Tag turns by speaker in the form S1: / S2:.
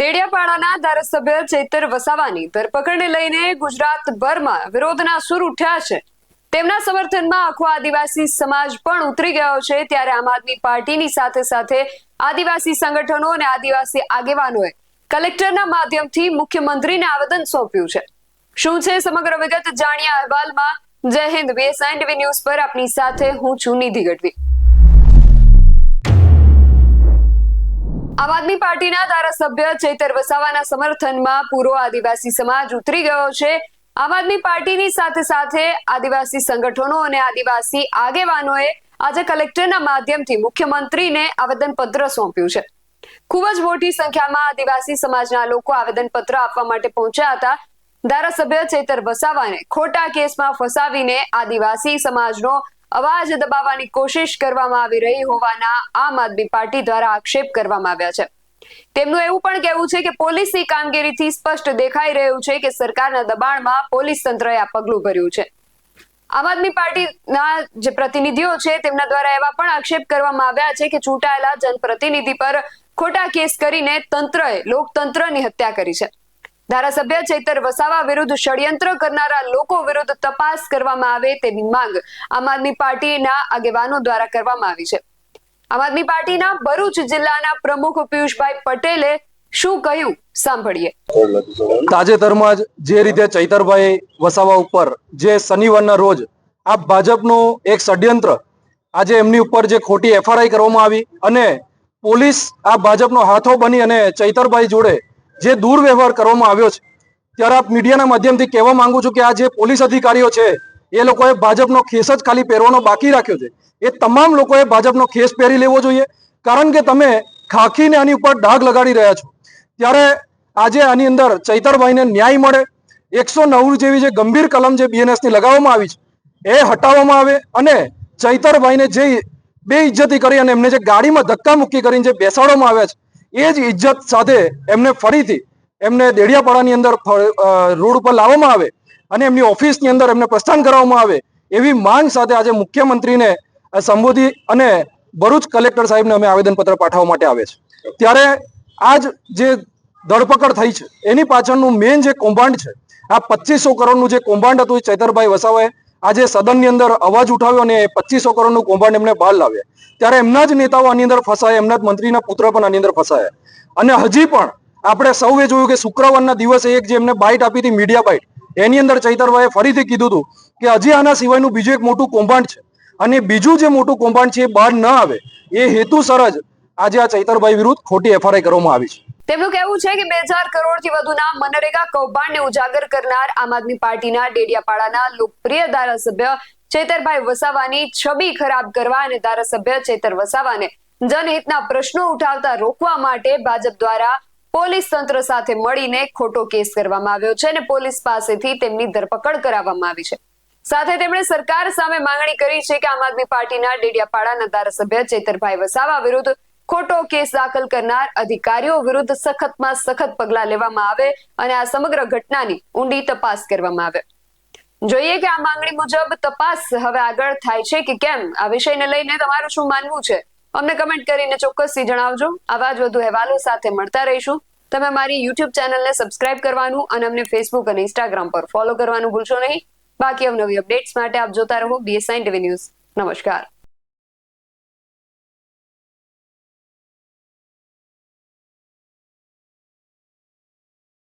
S1: દેડિયાપાડાના ધારાસભ્ય ચૈતર વસાવાની ધરપકડને લઈને ગુજરાતભરમાં વિરોધના સુર ઉઠ્યા છે. તેમના સમર્થનમાં આખો આદિવાસી સમાજ પણ ઉતરી ગયો છે ત્યારે આમ આદમી પાર્ટીની સાથે સાથે આદિવાસી સંગઠનો અને આદિવાસી આગેવાનોએ કલેક્ટરના માધ્યમથી મુખ્યમંત્રીને આવેદન સોંપ્યું છે. શું છે સમગ્ર વિગત? જાણ્યા અહેવાલમાં. જય હિન્દ બીએસઆઈ ટીવી ન્યૂઝ પર આપની સાથે હું છું નિધિ ગઢવી. આમ આદમી પાર્ટીના ધારાસભ્ય ચૈતર વસાવાના સમર્થનમાં પૂરો આદિવાસી સમાજ ઉતરી ગયો છે. આમ આદમી પાર્ટીની સાથે સાથે આદિવાસી સંગઠનો અને આદિવાસી આગેવાનોએ આજે કલેક્ટરના માધ્યમથી મુખ્યમંત્રીને આવેદનપત્ર સોંપ્યું છે. ખૂબ જ મોટી સંખ્યામાં આદિવાસી સમાજના લોકો આવેદન પત્ર આપવા માટે પહોંચ્યા હતા. ધારાસભ્ય ચેતર વસાવાને ખોટા કેસમાં ફસાવીને આદિવાસી સમાજનો અવાજ દબાવવાની કોશિશ કરવામાં આવી રહી હોવાના આમ આદમી પાર્ટી દ્વારા આક્ષેપ કરવામાં આવ્યા છે. તેમનું એવું પણ કહેવું છે કે પોલીસની કામગીરીથી સ્પષ્ટ દેખાઈ રહ્યું છે કે સરકારના દબાણમાં પોલીસ તંત્રએ આ પગલું ભર્યું છે. આમ આદમી પાર્ટીના જે પ્રતિનિધિઓ છે તેમના દ્વારા એવા પણ આક્ષેપ કરવામાં આવ્યા છે કે ચૂંટાયેલા જનપ્રતિનિધિ પર ખોટા કેસ કરીને તંત્રએ, લોકતંત્રની હત્યા કરી છે. ધારાસભ્ય ચૈતર વસાવા વિરુદ્ધ ષડયંત્ર કરનારા લોકો વિરુદ્ધ તપાસ કરવામાં આવે તેવી માંગ આમ આદમી પાર્ટીના આગેવાનો દ્વારા કરવામાં આવી છે. આમ આદમી પાર્ટીના ભરૂચ જિલ્લાના પ્રમુખ પિયુષભાઈ પટેલે શું કહ્યું? સાંભળીએ.
S2: તાજેતરમાં જ જે રીતે ચૈતરભાઈ વસાવા ઉપર જે શનિવારના રોજ આ ભાજપનું એક ષડયંત્ર આજે એમની ઉપર જે ખોટી એફઆરઆઈ કરવામાં આવી અને પોલીસ આ ભાજપનો હાથો બની અને ચૈતરભાઈ જોડે જે દુર્વ્યવહાર કરવામાં આવ્યો છે. ત્યારે આપ મીડિયાના માધ્યમથી કહેવા માંગુ છું કે આ જે પોલીસ અધિકારીઓ છે, એ લોકોએ ભાજપનો ખેસ જ ખાલી પહેરવાનો બાકી રાખ્યો છે. એ તમામ લોકોએ ભાજપનો ખેસ પહેરી લેવો જોઈએ. કારણ કે તમે ખાખીને આની ઉપર ડાઘ લગાડી રહ્યા છો. ત્યારે આજે આની અંદર ચૈતરભાઈને ન્યાય મળે. એકસો નવ જેવી જે ગંભીર કલમ જે બીએનએસની લગાવવામાં આવી છે, એ હટાવવામાં આવે અને ચૈતરભાઈને જે બે ઇજ્જતી કરી અને એમને જે ગાડીમાં ધક્કા મુક્કી કરીને જે બેસાડવામાં આવ્યા છે એ જ ઇજ્જત સાથે એમને ફરીથી એમને દેડિયાપાડાની અંદર રોડ ઉપર લાવવામાં આવે અને એમની ઓફિસની અંદર એમને પ્રસ્થાન કરવામાં આવે એવી માંગ સાથે આજે મુખ્યમંત્રીને સંબોધી અને ભરૂચ કલેક્ટર સાહેબને અમે આવેદનપત્ર પાઠવવા માટે આવે છે. ત્યારે આજ જે ધરપકડ થઈ છે, એની પાછળનું મેઇન જે કૌભાંડ છે, આ પચીસો કરોડનું જે કૌભાંડ હતું ચૈતરભાઈ વસાવાએ આજે સદનની અંદર અવાજ ઉઠાવ્યો અને પચીસો કરોડનું કૌભાંડ એમને બહાર લાવ્યા. ત્યારે એમના જ નેતાઓ આની અંદર ફસાયા, એમના જ મંત્રીના પુત્ર પણ આની અંદર ફસાયા. અને હજી પણ આપણે સૌએ જોયું કે શુક્રવારના દિવસે એક જે એમને બાઇટ આપી હતી, મીડિયા બાઇટ, એની અંદર ચૈતરભાઈએ ફરીથી કીધું હતું કે હજી આના સિવાયનું બીજું એક મોટું કૌભાંડ છે. અને બીજું જે મોટું કૌભાંડ છે એ બહાર ન આવે, એ હેતુસર જ આજે આ ચૈતરભાઈ વિરુદ્ધ ખોટી એફઆરઆઈ કરવામાં આવી છે.
S1: તેમનું કહેવું છે કે બે હજાર કરોડથી વધુના મનરેગા કૌભાંડને ઉજાગર કરનાર આમ આદમી પાર્ટીના ડેડિયાપાડાના લોકપ્રિય ધારાસભ્ય ચેતરભાઈ વસાવાની છબી ખરાબ કરવા અને ધારાસભ્ય ચેતર વસાવાને જનહિતના પ્રશ્નો ઉઠાવતા રોકવા માટે ભાજપ દ્વારા પોલીસ તંત્ર સાથે મળીને ખોટો કેસ કરવામાં આવ્યો છે અને પોલીસ પાસેથી તેમની ધરપકડ કરાવવામાં આવી છે. સાથે તેમણે સરકાર સામે માંગણી કરી છે કે આમ આદમી પાર્ટીના ડેડિયાપાડાના ધારાસભ્ય ચેતરભાઈ વસાવા વિરુદ્ધ ખોટો કેસ દાખલ કરનાર અધિકારીઓ વિરુદ્ધ સખતમાં સખત પગલા લેવામાં આવે અને આ સમગ્ર ઘટનાની ઊંડી તપાસ કરવામાં આવે. જોઈએ કે આ માંગણી મુજબ તપાસ હવે આગળ થાય છે કે કેમ? આ વિષયને લઈને તમારું શું માનવું છે? અમને કમેન્ટ કરીને ચોક્કસથી જણાવજો. આવા જ વધુ અહેવાલો સાથે મળતા રહીશું. તમે મારી યુટ્યુબ ચેનલને સબસ્ક્રાઇબ કરવાનું અને અમને ફેસબુક અને ઇન્સ્ટાગ્રામ પર ફોલો કરવાનું ભૂલશો નહીં. બાકી અવનવી અપડેટ્સ માટે આપ જોતા રહો બીએસઆઈ ટીવી ન્યૂઝ નમસ્કાર.